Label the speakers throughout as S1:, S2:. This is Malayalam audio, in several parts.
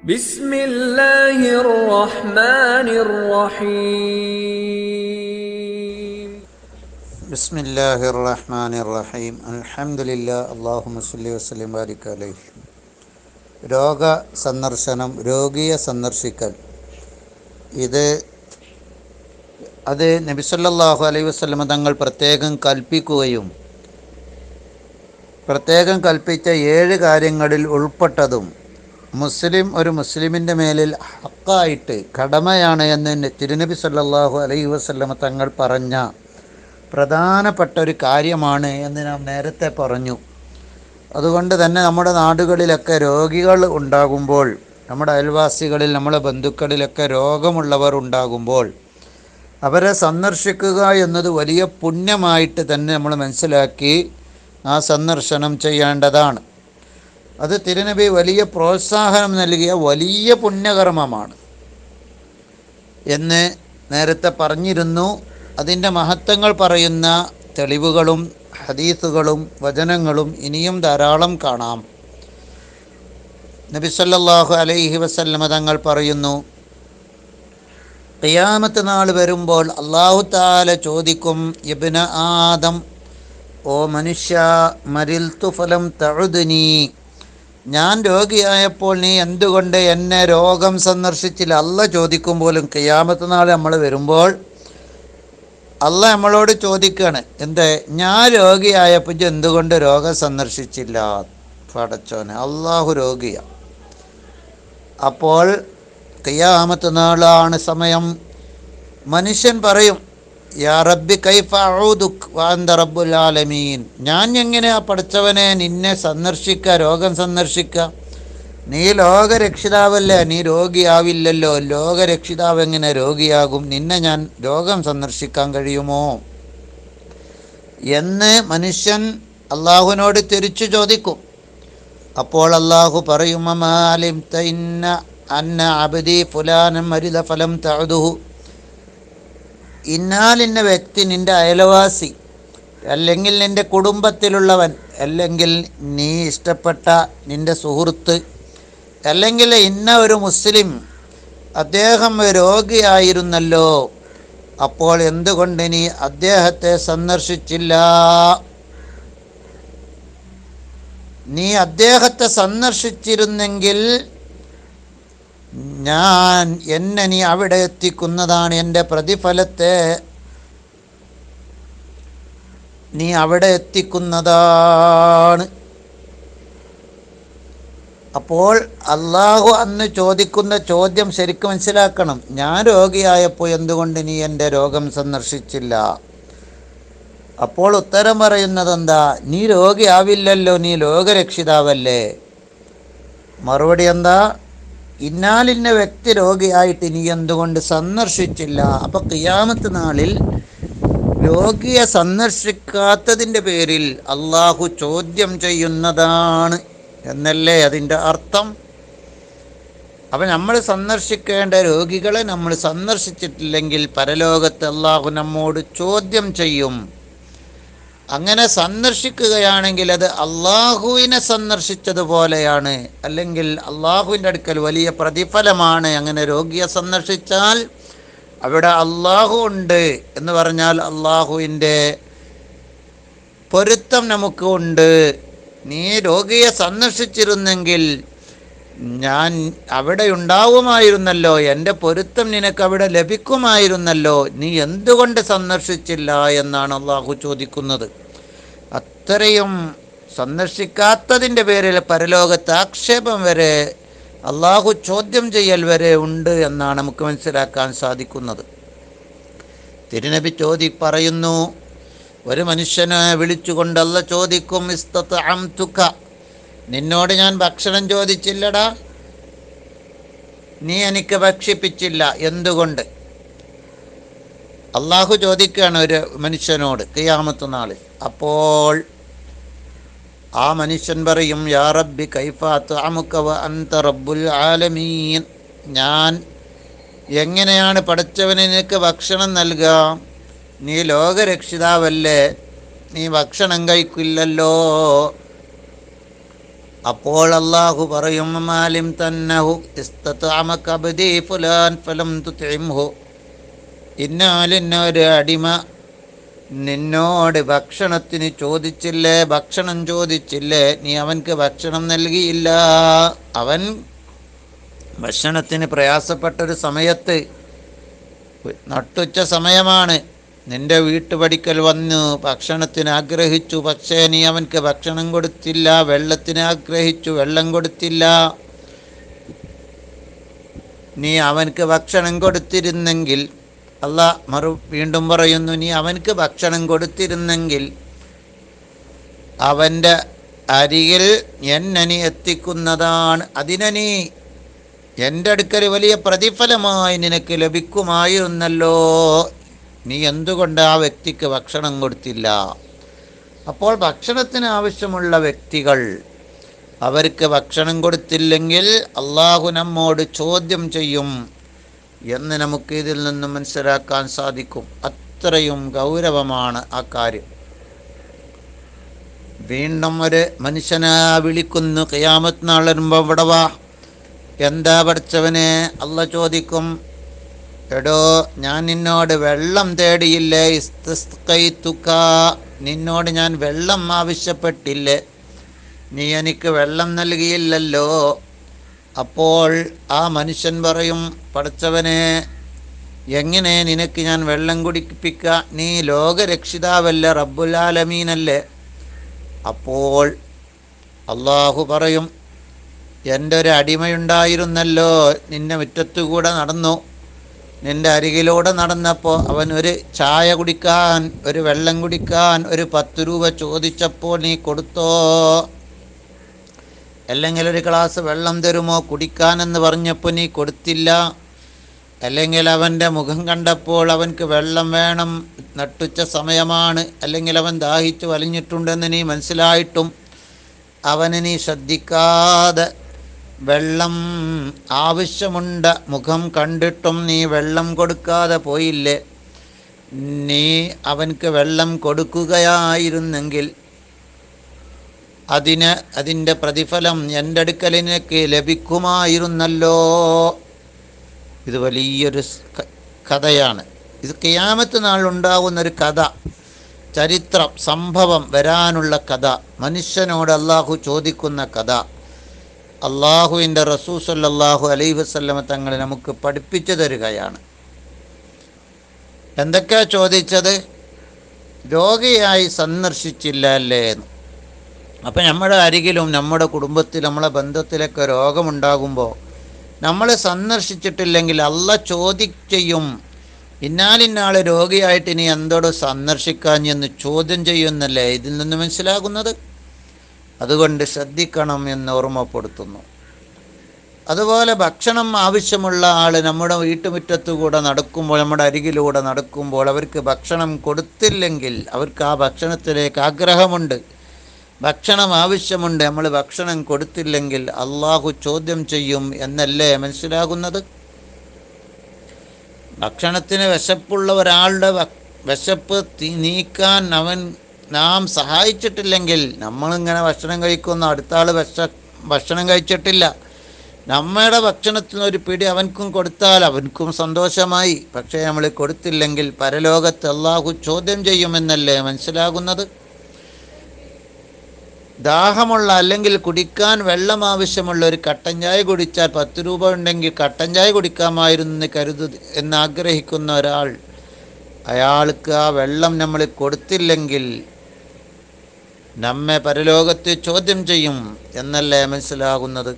S1: بسم الله الرحمن الرحيم
S2: بسم الله الرحمن الرحيم الحمد لله اللهم صل وسلم ബാരിക് അലൈഹി രോഗ സന്ദർശനം രോഗിയെ സന്ദർശിക്കൽ ഇത് അത് നബിസല്ലാഹു അലൈഹി വസ്ലമ തങ്ങൾ പ്രത്യേകം കൽപ്പിക്കുകയും പ്രത്യേകം കൽപ്പിച്ച ഏഴ് കാര്യങ്ങളിൽ ഉൾപ്പെട്ടതും മുസ്ലിം ഒരു മുസ്ലിമിന്റെ മേലിൽ ഹക്കായിട്ട് കടമയാണ് എന്ന് തിരുനബി സല്ലാഹു അലൈഹി വസ്ലമ തങ്ങൾ പറഞ്ഞ പ്രധാനപ്പെട്ട ഒരു കാര്യമാണ് എന്ന് നാം നേരത്തെ പറഞ്ഞു. അതുകൊണ്ട് തന്നെ നമ്മുടെ നാടുകളിലൊക്കെ രോഗികൾ ഉണ്ടാകുമ്പോൾ നമ്മുടെ അയൽവാസികളിൽ നമ്മുടെ ബന്ധുക്കളിലൊക്കെ രോഗമുള്ളവർ ഉണ്ടാകുമ്പോൾ അവരെ സന്ദർശിക്കുക എന്നത് വലിയ പുണ്യമായിട്ട് തന്നെ നമ്മൾ മനസ്സിലാക്കി ആ സന്ദർശനം ചെയ്യേണ്ടതാണ്. അത് തിരുനബി വലിയ പ്രോത്സാഹനം നൽകിയ വലിയ പുണ്യകർമ്മമാണ്. എന്ന് നേരത്തെ പറഞ്ഞിരുന്നു. അതിന്റെ മഹത്വങ്ങൾ പറയുന്ന തെളിവുകളും ഹദീസുകളും വചനങ്ങളും ഇനിയും ധാരാളം കാണാം. നബി സല്ലല്ലാഹു അലൈഹി വസല്ലമ തങ്ങൾ പറയുന്നു ഖിയാമത്ത് നാൾ വരുമ്പോൾ അള്ളാഹു താല ചോദിക്കും ഇബ്ന ആദം ഓ മനുഷ്യ മരിൽ തുഫലം തഴുതുനീ ഞാൻ രോഗിയായപ്പോൾ നീ എന്തുകൊണ്ട് എന്നെ രോഗം സന്ദർശിച്ചില്ല? അല്ല ചോദിക്കും പോലും കയ്യാമത്തെ നാൾ നമ്മൾ വരുമ്പോൾ അല്ല നമ്മളോട് ചോദിക്കുകയാണ് എന്ത് ഞാൻ രോഗിയായപ്പോൾ എന്തുകൊണ്ട് രോഗം സന്ദർശിച്ചില്ല? പടച്ചോനെ അള്ളാഹു രോഗിയ. അപ്പോൾ കയ്യാമത്തെ നാളാണ് സമയം. മനുഷ്യൻ പറയും യാ റബ്ബി കൈഫ അഊദുക് വാന്ത റബ്ബുൽ ആലമീൻ. ഞാൻ എങ്ങനെയാ പഠിച്ചവനെ നിന്നെ സന്ദർശിക്കുക രോഗം സന്ദർശിക്കുക നീ ലോകരക്ഷിതാവല്ലേ? നീ രോഗിയാവില്ലല്ലോ. ലോകരക്ഷിതാവ് എങ്ങനെ രോഗിയാകും? നിന്നെ ഞാൻ രോഗം സന്ദർശിക്കാൻ കഴിയുമോ? എന്ന് മനുഷ്യൻ അള്ളാഹുവിനോട് തിരിച്ചു ചോദിക്കും. അപ്പോൾ അള്ളാഹു പറയും അമാലിം തൈന്ന അന്ന അബദി ഫുലാനം മരിത ഫലം തഴുതുഹു ഇന്നാലിന്ന വ്യക്തി നിന്റെ അയൽവാസി അല്ലെങ്കിൽ നിന്റെ കുടുംബത്തിലുള്ളവൻ അല്ലെങ്കിൽ നീ ഇഷ്ടപ്പെട്ട നിന്റെ സുഹൃത്ത് അല്ലെങ്കിൽ ഇന്ന ഒരു മുസ്ലിം അദ്ദേഹം രോഗിയായിരുന്നല്ലോ അപ്പോൾ എന്തുകൊണ്ട് നീ അദ്ദേഹത്തെ സന്ദർശിച്ചില്ല? നീ അദ്ദേഹത്തെ സന്ദർശിച്ചിരുന്നെങ്കിൽ ഞാൻ എന്നെ നീ അവിടെ എത്തിക്കുന്നതാണ് എന്റെ പ്രതിഫലത്തെ. നീ അവിടെ എത്തിക്കുന്നതാണ്. അപ്പോൾ അള്ളാഹു അന്ന് ചോദിക്കുന്ന ചോദ്യം ശരിക്കും മനസ്സിലാക്കണം. ഞാൻ രോഗിയായപ്പോൾ എന്തുകൊണ്ട് നീ എന്റെ രോഗം സന്ദർശിച്ചില്ല? അപ്പോൾ ഉത്തരം പറയുന്നത് എന്താ നീ രോഗിയാവില്ലല്ലോ നീ ലോകരക്ഷിതാവല്ലേ. മറുപടി എന്താ? ഇന്നാലിന്ന വ്യക്തി രോഗിയായിട്ട് ഇനി എന്തുകൊണ്ട് സന്ദർശിച്ചില്ല? അപ്പൊ കിയാമത്ത് നാളിൽ രോഗിയെ സന്ദർശിക്കാത്തതിന്റെ പേരിൽ അള്ളാഹു ചോദ്യം ചെയ്യുന്നതാണ് എന്നല്ലേ അതിന്റെ അർത്ഥം? അപ്പം നമ്മൾ സന്ദർശിക്കേണ്ട രോഗികളെ നമ്മൾ സന്ദർശിച്ചിട്ടില്ലെങ്കിൽ പരലോകത്ത് അള്ളാഹു നമ്മോട് ചോദ്യം ചെയ്യും. അങ്ങനെ സന്ദർശിക്കുകയാണെങ്കിൽ അത് അള്ളാഹുവിനെ സന്ദർശിച്ചതുപോലെയാണ്. അല്ലെങ്കിൽ അള്ളാഹുവിന്റെ അടുക്കൽ വലിയ പ്രതിഫലമാണ് അങ്ങനെ രോഗിയെ സന്ദർശിച്ചാൽ അവിടെ അള്ളാഹു ഉണ്ട് എന്ന് പറഞ്ഞാൽ അള്ളാഹുവിന്റെ പൊരുത്തം നമുക്ക് ഉണ്ട്. നീ രോഗിയെ സന്ദർശിച്ചിരുന്നെങ്കിൽ ഞാൻ അവിടെ ഉണ്ടാവുമായിരുന്നല്ലോ. എന്റെ പൊരുത്തം നിനക്ക് അവിടെ ലഭിക്കുമായിരുന്നല്ലോ. നീ എന്തുകൊണ്ട് സന്ദർശിച്ചില്ല എന്നാണ് അള്ളാഹു ചോദിക്കുന്നത്. അത്രയും സന്ദർശിക്കാത്തതിന്റെ പേരിൽ പരലോകത്ത് ആക്ഷേപം വരെ അള്ളാഹു ചോദ്യം ചെയ്യൽ വരെ ഉണ്ട് എന്നാണ് നമുക്ക് മനസ്സിലാക്കാൻ സാധിക്കുന്നത്. തിരുനബി ചോദി പറയുന്നു ഒരു മനുഷ്യനെ വിളിച്ചുകൊണ്ടല്ല ചോദിക്കും ഇസ്തത്ത് നിന്നോട് ഞാൻ ഭക്ഷണം ചോദിച്ചില്ലടാ. നീ എനിക്ക് ഭക്ഷിപ്പിച്ചില്ല. എന്തുകൊണ്ട്? അള്ളാഹു ചോദിക്കുകയാണ് ഒരു മനുഷ്യനോട് കിയാമത്ത് നാളിൽ. അപ്പോൾ ആ മനുഷ്യൻ പറയും യാ റബ്ബി കൈഫാത്ത് അമുക്കവ അന്ത റബ്ബുൽ ആലമീൻ. ഞാൻ എങ്ങനെയാണ് പഠിച്ചവന് നിനക്ക് ഭക്ഷണം നൽകുക നീ ലോകരക്ഷിതാവല്ലേ? നീ ഭക്ഷണം കഴിക്കില്ലല്ലോ. അപ്പോൾ അള്ളാഹു പറയും മാലിം ഫലം ഇന്നാലിന്നൊരു അടിമ നിന്നോട് ഭക്ഷണത്തിന് ചോദിച്ചില്ലേ ഭക്ഷണം ചോദിച്ചില്ലേ നീ അവൻക്ക് ഭക്ഷണം നൽകിയില്ല. അവൻ ഭക്ഷണത്തിന് പ്രയാസപ്പെട്ടൊരു സമയത്ത് നട്ടുച്ച സമയമാണ്. നിന്റെ വീട്ടുപടിക്കൽ വന്നു ഭക്ഷണത്തിന് ആഗ്രഹിച്ചു. പക്ഷേ നീ അവൻക്ക് ഭക്ഷണം കൊടുത്തില്ല വെള്ളത്തിന് ആഗ്രഹിച്ചു വെള്ളം കൊടുത്തില്ല. നീ അവൻക്ക് ഭക്ഷണം കൊടുത്തിരുന്നെങ്കിൽ അല്ല മറു വീണ്ടും പറയുന്നു നീ അവൻക്ക് ഭക്ഷണം കൊടുത്തിരുന്നെങ്കിൽ അവന്റെ അരികിൽ എന്നെ നീ എത്തിക്കുന്നതാണ്. അതിനെ നീ എന്റെ അടുക്കൽ വലിയ പ്രതിഫലമായി നിനക്ക് ലഭിക്കുമായിരുന്നല്ലോ. നീ എന്തുകൊണ്ട് ആ വ്യക്തിക്ക് ഭക്ഷണം കൊടുത്തില്ല? അപ്പോൾ ഭക്ഷണത്തിന് ആവശ്യമുള്ള വ്യക്തികൾ അവർക്ക് ഭക്ഷണം കൊടുത്തില്ലെങ്കിൽ അള്ളാഹു നമ്മോട് ചോദ്യം ചെയ്യും എന്ന് നമുക്ക് ഇതിൽ നിന്ന് മനസ്സിലാക്കാൻ സാധിക്കും. അത്രയും ഗൗരവമാണ് ആ കാര്യം. വീണ്ടും ഒരു മനുഷ്യനെ വിളിക്കുന്നു കയാമത്ത് നാൾ വരുമ്പോൾ ഇവിടെ വാ എന്താ പഠിച്ചവനെ? അല്ല ചോദിക്കും എടോ ഞാൻ നിന്നോട് വെള്ളം തേടിയില്ലേ? ഇസ്തുക്ക നിന്നോട് ഞാൻ വെള്ളം ആവശ്യപ്പെട്ടില്ലേ? നീ എനിക്ക് വെള്ളം നൽകിയില്ലല്ലോ. അപ്പോൾ ആ മനുഷ്യൻ പറയും പഠിച്ചവനെ എങ്ങനെ നിനക്ക് ഞാൻ വെള്ളം കുടിപ്പിക്ക? നീ ലോകരക്ഷിതാവല്ല റബ്ബുലാലമീനല്ലേ? അപ്പോൾ അള്ളാഹു പറയും എന്റെ ഒരു അടിമയുണ്ടായിരുന്നല്ലോ നിന്നെ മുറ്റത്തുകൂടെ നടന്നു. നിന്റെ അരികിലൂടെ നടന്നപ്പോൾ അവൻ ഒരു ചായ കുടിക്കാൻ ഒരു വെള്ളം കുടിക്കാൻ ഒരു പത്ത് രൂപ ചോദിച്ചപ്പോൾ നീ കൊടുത്തോ? അല്ലെങ്കിൽ ഒരു ഗ്ലാസ് വെള്ളം തരുമോ? കുടിക്കാനെന്ന് പറഞ്ഞപ്പോൾ നീ കൊടുത്തില്ല. അല്ലെങ്കിൽ അവന്റെ മുഖം കണ്ടപ്പോൾ അവൻക്ക് വെള്ളം വേണം നട്ടുച്ച സമയമാണ്. അല്ലെങ്കിൽ അവൻ ദാഹിച്ചു വലിഞ്ഞിട്ടുണ്ടെന്ന് നീ മനസ്സിലായിട്ടും. അവനെ നീ ശ്രദ്ധിക്കാതെ വെള്ളം ആവശ്യമുണ്ട് മുഖം കണ്ടിട്ടും നീ വെള്ളം കൊടുക്കാതെ പോയില്ലേ? നീ അവൻക്ക് വെള്ളം കൊടുക്കുകയായിരുന്നെങ്കിൽ അതിന് അതിന്റെ പ്രതിഫലം എന്റെ അടുക്കലിനൊക്കെ ലഭിക്കുമായിരുന്നല്ലോ. ഇത് വലിയൊരു കഥയാണ്. ഇത് കിയാമത്ത് നാളുണ്ടാകുന്ന ഒരു കഥ. ചരിത്രം സംഭവം വരാനുള്ള കഥ. മനുഷ്യനോട് അള്ളാഹു ചോദിക്കുന്ന കഥ. അള്ളാഹുവിന്റെ റസൂ സല്ലാഹു അലൈഹി വസല്ലമ തങ്ങൾ നമുക്ക് പഠിപ്പിച്ചു തരികയാണ്. എന്തൊക്കെയാ ചോദിച്ചത്? രോഗിയായി സന്ദർശിച്ചില്ല അല്ലേ എന്ന്. അപ്പം നമ്മുടെ അരികിലും നമ്മുടെ കുടുംബത്തിൽ നമ്മളെ ബന്ധത്തിലൊക്കെ രോഗമുണ്ടാകുമ്പോൾ നമ്മൾ സന്ദർശിച്ചിട്ടില്ലെങ്കിൽ അല്ല ചോദ്യം ചെയ്യും. ഇന്നാലിന്നാൾ രോഗിയായിട്ട് ഇനി എന്തോട് സന്ദർശിക്കാഞ്ഞെന്ന് ചോദ്യം ചെയ്യുന്നല്ലേ? ഇതിൽ നിന്ന് മനസ്സിലാകുന്നത്? അതുകൊണ്ട് ശ്രദ്ധിക്കണം എന്ന് ഓർമ്മപ്പെടുത്തുന്നു. അതുപോലെ ഭക്ഷണം ആവശ്യമുള്ള ആൾ നമ്മുടെ വീട്ടുമുറ്റത്തുകൂടെ നടക്കുമ്പോൾ നമ്മുടെ അരികിലൂടെ നടക്കുമ്പോൾ അവർക്ക് ഭക്ഷണം കൊടുത്തില്ലെങ്കിൽ അവർക്ക് ആ ഭക്ഷണത്തിലേക്ക് ആഗ്രഹമുണ്ട്. ഭക്ഷണം ആവശ്യമുണ്ട് നമ്മൾ ഭക്ഷണം കൊടുത്തില്ലെങ്കിൽ അള്ളാഹു ചോദ്യം ചെയ്യും എന്നല്ലേ മനസ്സിലാകുന്നത്? ഭക്ഷണത്തിന് വിശപ്പുള്ള ഒരാളുടെ വിശപ്പ് നീക്കാൻ അവൻ നാം സഹായിച്ചിട്ടില്ലെങ്കിൽ നമ്മളിങ്ങനെ ഭക്ഷണം കഴിക്കുന്ന അടുത്ത ആൾ ഭക്ഷ ഭക്ഷണം കഴിച്ചിട്ടില്ല. നമ്മുടെ ഭക്ഷണത്തിന് ഒരു പിടി അവൻക്കും കൊടുത്താൽ അവൻക്കും സന്തോഷമായി. പക്ഷേ നമ്മൾ കൊടുത്തില്ലെങ്കിൽ പരലോകത്ത് അള്ളാഹു ചോദ്യം ചെയ്യുമെന്നല്ലേ മനസ്സിലാകുന്നത്? ദാഹമുള്ള അല്ലെങ്കിൽ കുടിക്കാൻ വെള്ളം ആവശ്യമുള്ള ഒരു കട്ടൻ ചായ കുടിച്ചാൽ പത്ത് രൂപ ഉണ്ടെങ്കിൽ കട്ടൻ ചായ കുടിക്കാമായിരുന്നു എന്ന് കരുതു എന്നാഗ്രഹിക്കുന്ന ഒരാൾ അയാൾക്ക് ആ വെള്ളം നമ്മൾ കൊടുത്തില്ലെങ്കിൽ നമ്മെ പരലോകത്ത് ചോദ്യം ചെയ്യും എന്നല്ലേ മനസ്സിലാകുന്നത്?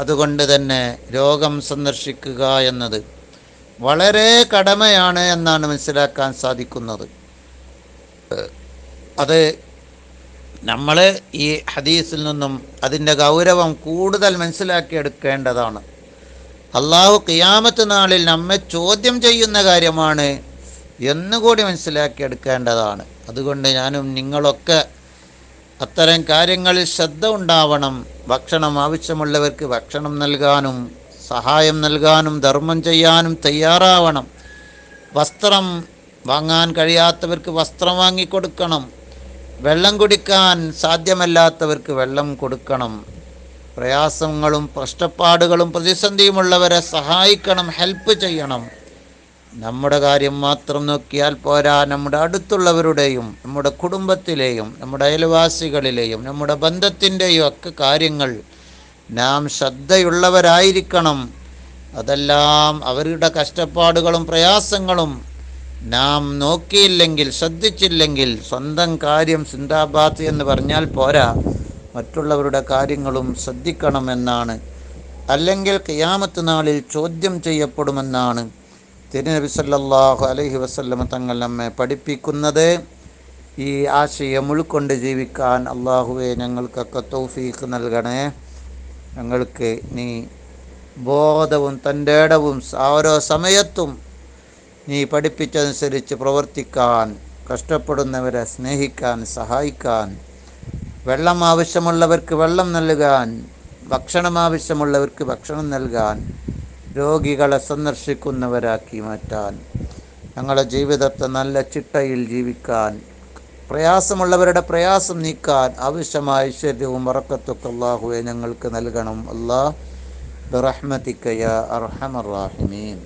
S2: അതുകൊണ്ട് തന്നെ രോഗം സന്ദർശിക്കുക എന്നത് വളരെ കടമയാണ് എന്നാണ് മനസ്സിലാക്കാൻ സാധിക്കുന്നത്. അത് നമ്മൾ ഈ ഹദീസിൽ നിന്നും അതിന്റെ ഗൗരവം കൂടുതൽ മനസ്സിലാക്കിയെടുക്കേണ്ടതാണ്. അള്ളാഹു കിയാമത്ത് നാളിൽ നമ്മെ ചോദ്യം ചെയ്യുന്ന കാര്യമാണ് എന്നുകൂടി മനസ്സിലാക്കിയെടുക്കേണ്ടതാണ്. അതുകൊണ്ട് ഞാനും നിങ്ങളൊക്കെ അത്തരം കാര്യങ്ങളിൽ ശ്രദ്ധ ഉണ്ടാവണം. ഭക്ഷണം ആവശ്യമുള്ളവർക്ക് ഭക്ഷണം നൽകാനും സഹായം നൽകാനും ധർമ്മം ചെയ്യാനും തയ്യാറാവണം. വസ്ത്രം വാങ്ങാൻ കഴിയാത്തവർക്ക് വസ്ത്രം വാങ്ങിക്കൊടുക്കണം. വെള്ളം കുടിക്കാൻ സാധ്യമല്ലാത്തവർക്ക് വെള്ളം കൊടുക്കണം. പ്രയാസങ്ങളും കഷ്ടപ്പാടുകളും പ്രതിസന്ധിയുമുള്ളവരെ സഹായിക്കണം ഹെൽപ്പ് ചെയ്യണം. നമ്മുടെ കാര്യം മാത്രം നോക്കിയാൽ പോരാ. നമ്മുടെ അടുത്തുള്ളവരുടെയും നമ്മുടെ കുടുംബത്തിലെയും നമ്മുടെ അയൽവാസികളിലെയും നമ്മുടെ ബന്ധത്തിന്റെയും ഒക്കെ കാര്യങ്ങൾ നാം ശ്രദ്ധയുള്ളവരായിരിക്കണം. അതെല്ലാം അവരുടെ കഷ്ടപ്പാടുകളും പ്രയാസങ്ങളും നാം നോക്കിയില്ലെങ്കിൽ ശ്രദ്ധിച്ചില്ലെങ്കിൽ സ്വന്തം കാര്യം സിന്ദാബാദ് എന്ന് പറഞ്ഞാൽ പോരാ. മറ്റുള്ളവരുടെ കാര്യങ്ങളും ശ്രദ്ധിക്കണമെന്നാണ്. അല്ലെങ്കിൽ കിയാമത്ത് നാളിൽ ചോദ്യം ചെയ്യപ്പെടുമെന്നാണ്. തിരുനബി സല്ലാഹു അലഹി വസല്ലമ തങ്ങൾ നമ്മെ പഠിപ്പിക്കുന്നത് ഈ ആശയം ഉൾക്കൊണ്ട് ജീവിക്കാൻ അള്ളാഹുവെ ഞങ്ങൾക്കൊക്കെ തൗഫീഖ് നൽകണേ. ഞങ്ങൾക്ക് നീ ബോധവും തന്റെ ഇടവും ഓരോ സമയത്തും നീ പഠിപ്പിച്ചതനുസരിച്ച് പ്രവർത്തിക്കാൻ കഷ്ടപ്പെടുന്നവരെ സ്നേഹിക്കാൻ സഹായിക്കാൻ വെള്ളം ആവശ്യമുള്ളവർക്ക് വെള്ളം നൽകാൻ ഭക്ഷണം ആവശ്യമുള്ളവർക്ക് ഭക്ഷണം നൽകാൻ രോഗികളെ സന്ദർശിക്കുന്നവരാക്കി മാറ്റാൻ ഞങ്ങളുടെ ജീവിതത്തെ നല്ല ചിട്ടയിൽ ജീവിക്കാൻ പ്രയാസമുള്ളവരുടെ പ്രയാസം നീക്കാൻ ആവശ്യമായ ഐശ്വര്യവും വറക്കത്തൊക്കെ അള്ളാഹുവെ ഞങ്ങൾക്ക് നൽകണം. അള്ളാഹ് റഹ്മത്തിക്കയ യാ അർഹമർ റാഹിമീൻ.